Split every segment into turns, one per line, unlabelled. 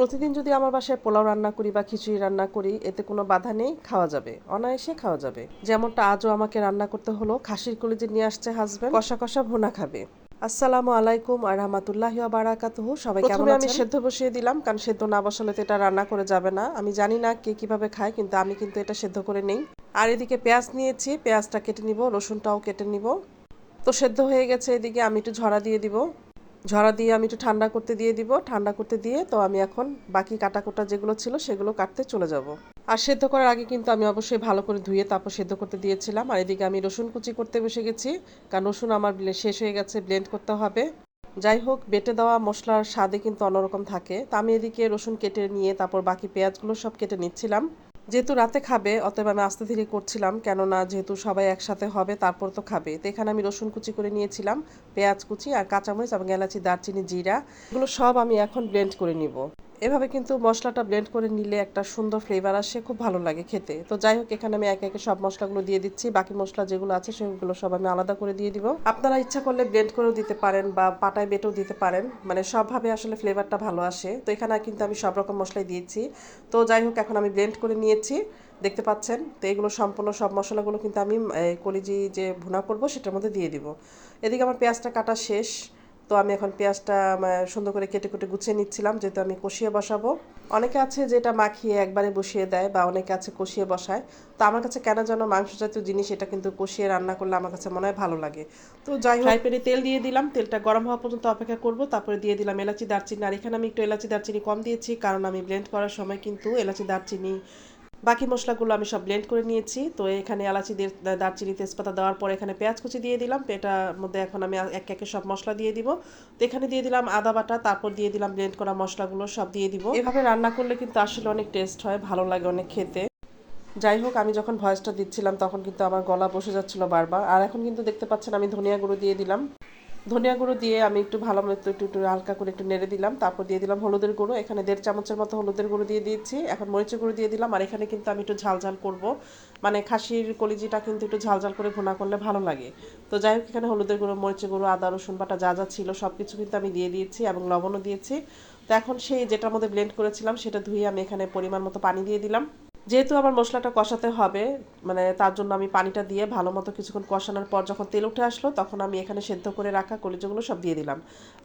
প্রতিদিন যদি আমার বাসায় পোলাও রান্না করি বা খিচুড়ি রান্না করি এতে কোনো বাধা নেই খাওয়া যাবে। অনায়াসে খাওয়া যাবে। যেমনটা আজও আমাকে রান্না করতে হলো খাসির কলিজে নিয়ে আসছে হাজবেন্ড কষা কষা ভুনা খাবে। আসসালামু আলাইকুম আর রহমাতুল্লাহি বারাকাতুহু। সবাই কেমন আমি সেদ্ধ বসিয়ে দিলাম কারণ সেদ্ধ না বসালে তো এটা রান্না করে যাবে না। আমি জানি না কে কীভাবে খায় কিন্তু আমি কিন্তু এটা সেদ্ধ করে নেই। আর এদিকে পেঁয়াজ নিয়েছি পেঁয়াজটা কেটে নিব রসুনটাও কেটে নিব। তো সেদ্ধ হয়ে গেছে এদিকে আমি একটু ঝরা দিয়ে দিব। ঝরা দিয়ে আমি একটু ঠান্ডা করতে দিয়ে দিব। ঠান্ডা করতে দিয়ে তো আমি এখন বাকি কাটা কোটা যেগুলো ছিল সেগুলো কাটতে চলে যাব। আর সেদ্ধ করার আগে কিন্তু আমি অবশ্যই ভালো করে ধুয়ে তারপর সেদ্ধ করতে দিয়েছিলাম। আর এদিকে আমি রসুন কুচি করতে বসে গেছি। কারণ রসুন আমার শেষ হয়ে গেছে ব্লেন্ড করতে হবে। যাই হোক, বেটে দেওয়া মশলার স্বাদে কিন্তু অন্যরকম থাকে। তা আমি এদিকে রসুন কেটে নিয়ে তারপর বাকি পেঁয়াজগুলো সব কেটে নিচ্ছিলাম। যেহেতু রাতে খাবে, অতএব আমি আস্তে ধীরে করছিলাম, কেননা যেহেতু সবাই একসাথে হবে, তারপর তো খাবে। তো এখানে আমি রসুন কুচি করে নিয়েছিলাম, পেঁয়াজ কুচি আর কাঁচামরিচ এবং এলাচি, দারচিনি, জিরা, এগুলো সব আমি এখন ব্লেন্ড করে নিব। এভাবে কিন্তু মশলাটা ব্লেন্ড করে নিলে একটা সুন্দর ফ্লেভার আসে, খুব ভালো লাগে খেতে। তো যাই হোক, এখানে আমি একে একে সব মশলাগুলো দিয়ে দিচ্ছি। বাকি মশলা যেগুলো আছে, সেগুলো সব আমি আলাদা করে দিয়ে দিব। আপনারা ইচ্ছা করলে ব্লেন্ড করেও দিতে পারেন বা পাটায় বেটেও দিতে পারেন। মানে সবভাবে আসলে ফ্লেভারটা ভালো আসে। তো এখানে কিন্তু আমি সব রকম মশলাই দিয়েছি। তো যাই হোক, এখন আমি ব্লেন্ড করে নিয়েছি। দেখতে পাচ্ছেন? তো এগুলো সম্পূর্ণ সব মশলাগুলো কিন্তু আমি কলিজি যে ভুনা করব, সেটার মধ্যে দিয়ে দিব। এদিকে আমার পেঁয়াজটা কাটা শেষ। তো আমি এখন পেঁয়াজটা সুন্দর করে কেটে কুটে গুছিয়ে নিচ্ছিলাম, যেহেতু আমি কষিয়ে বসাবো। অনেকে আছে যেটা মাখিয়ে একবারে বসিয়ে দেয় বা অনেকে আছে কষিয়ে বসায়। তো আমার কাছে কেন যেন মাংস জাতীয় জিনিস এটা কিন্তু কষিয়ে রান্না করলে আমার কাছে মনে হয় ভালো লাগে। তো যাই হোক। ফ্রাই প্যানে তেল দিয়ে দিলাম, তেলটা গরম হওয়া পর্যন্ত অপেক্ষা করব, তারপরে দিয়ে দিলাম এলাচি দারচিনি। আর এখানে আমি একটু এলাচি দারচিনি কম দিয়েছি, কারণ আমি ব্লেন্ড করার সময় কিন্তু এলাচি দারচিনি বাকি মশলাগুলো আমি সব ব্লেন্ড করে নিয়েছি। তো এখানে এলাচি দিয়ে দারচিনি তেজপাতা দেওয়ার পর এখানে পেঁয়াজ কুচি দিয়ে দিলাম। এটার মধ্যে এখন আমি এক একে সব মশলা দিয়ে দিব। তো এখানে দিয়ে দিলাম আদা বাটা, তারপর দিয়ে দিলাম ব্লেন্ড করা মশলাগুলো, সব দিয়ে দিব। এভাবে রান্না করলে কিন্তু আসলে অনেক টেস্ট হয়, ভালো লাগে অনেক খেতে। যাই হোক, আমি যখন ভয়েসটা দিচ্ছিলাম তখন কিন্তু আমার গলা বসে যাচ্ছিল বারবার। আর এখন কিন্তু দেখতে পাচ্ছেন আমি ধনিয়া গুঁড়ো দিয়ে দিলাম। ধনিয়া গুঁড়ো দিয়ে আমি একটু ভালো মতো একটু একটু হালকা করে একটু নেড়ে দিলাম, তারপর দিয়ে দিলাম হলুদের গুঁড়ো। এখানে দেড় চামচের মতো হলুদের গুঁড়ো দিয়ে দিয়েছি। এখন মরিচের গুঁড়ো দিয়ে দিলাম আর এখানে কিন্তু আমি একটু ঝাল ঝাল করব। মানে খাসির কলিজিটা কিন্তু একটু ঝাল ঝাল করে ভুনা করলে ভালো লাগে। তো যাই হোক, এখানে হলুদের গুঁড়ো, মরিচের গুঁড়ো, আদা, রসুন বাটা যা যা ছিল সব কিছু কিন্তু আমি দিয়ে দিয়েছি এবং লবণও দিয়েছি। তো এখন সেই যেটার মধ্যে ব্লেন্ড করেছিলাম সেটা ধুয়ে আমি এখানে পরিমাণ মতো পানি দিয়ে দিলাম। যেহেতু আমার মশলাটা কষাতে হবে মানে তার জন্য আমি পানিটা দিয়ে ভালো মতো কিছুক্ষণ কষানোর পর যখন তেল উঠে আসলো, তখন আমি এখানে সেদ্ধ করে রাখা কলিজাগুলো সব দিয়ে দিলাম।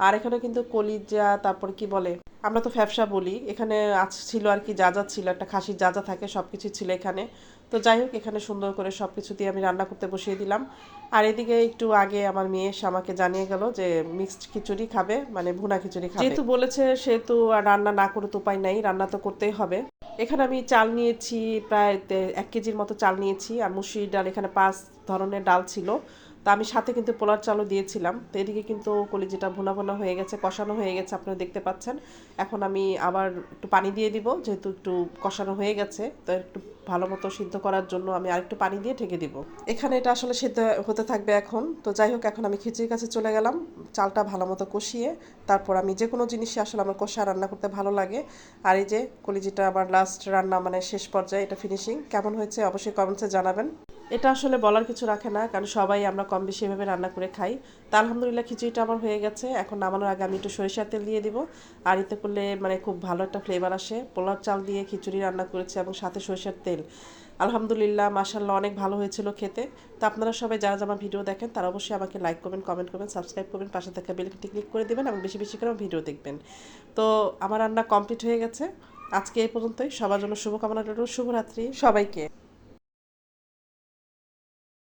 আর এখানে কিন্তু কলিজা, তারপর কি বলে, আমরা তো ফ্যাপসা বলি, এখানে আজ ছিল আর কি যা যা ছিল, একটা খাসির যা যা থাকে সব কিছু ছিল এখানে। তো যাই হোক, এখানে সুন্দর করে সব কিছু দিয়ে আমি রান্না করতে বসিয়ে দিলাম। আর এদিকে একটু আগে আমার মেয়ে আমাকে জানিয়ে গেল যে মিক্সড খিচুড়ি খাবে মানে ভুনা খিচুড়ি খাবে। যেহেতু বলেছে সেহেতু রান্না না করে তো উপায় নাই, রান্না তো করতেই হবে। এখানে আমি চাল নিয়েছি, প্রায় এক কেজির মতো চাল নিয়েছি, আর মুসুরির ডাল এখানে পাঁচ ধরনের ডাল ছিল। তা আমি সাথে কিন্তু পোলার চালও দিয়েছিলাম। তো এদিকে কিন্তু কলিজিটা ভুনা ভুনা হয়ে গেছে, কষানো হয়ে গেছে, আপনারা দেখতে পাচ্ছেন। এখন আমি আবার একটু পানি দিয়ে দিব, যেহেতু একটু কষানো হয়ে গেছে। তো একটু ভালো মতো সিদ্ধ করার জন্য আমি আরেকটু পানি দিয়ে ঢেকে দিব। এখানে এটা আসলে সিদ্ধ হতে থাকবে এখন। তো যাই হোক, এখন আমি খিচুড়ির কাছে চলে গেলাম, চালটা ভালো মতো কষিয়ে। তারপর আমি যে কোনো জিনিসই আসলে আমার কষা রান্না করতে ভালো লাগে। আর এই যে কলিজিটা আবার লাস্ট রান্না মানে শেষ পর্যায়ে, এটা ফিনিশিং কেমন হয়েছে অবশ্যই কমেন্টসে জানাবেন। এটা আসলে বলার কিছু রাখে না, কারণ সবাই আমরা কম বেশি এভাবে রান্না করে খাই। তা আলহামদুলিল্লাহ খিচুড়িটা আমার হয়ে গেছে। এখন নামানোর আগে আমি একটু সরিষার তেল দিয়ে দিব। আর এতে করলে মানে খুব ভালো একটা ফ্লেভার আসে। পোলার চাল দিয়ে খিচুড়ি রান্না করেছি এবং সাথে সরিষার তেল। আলহামদুলিল্লাহ মাসাল্লাহ অনেক ভালো হয়েছিল খেতে। তো আপনারা সবাই যারা আমার ভিডিও দেখেন, তারা অবশ্যই আমাকে লাইক করবেন কমেন্ট করবেন সাবস্ক্রাইব করবেন, পাশে থাকা বেলটি ক্লিক করে দেবেন এবং বেশি বেশি করে আমার ভিডিও দেখবেন। তো আমার রান্না কমপ্লিট হয়ে গেছে। আজকে এই পর্যন্তই। সবার জন্য শুভকামনা রইল। শুভরাত্রি সবাইকে।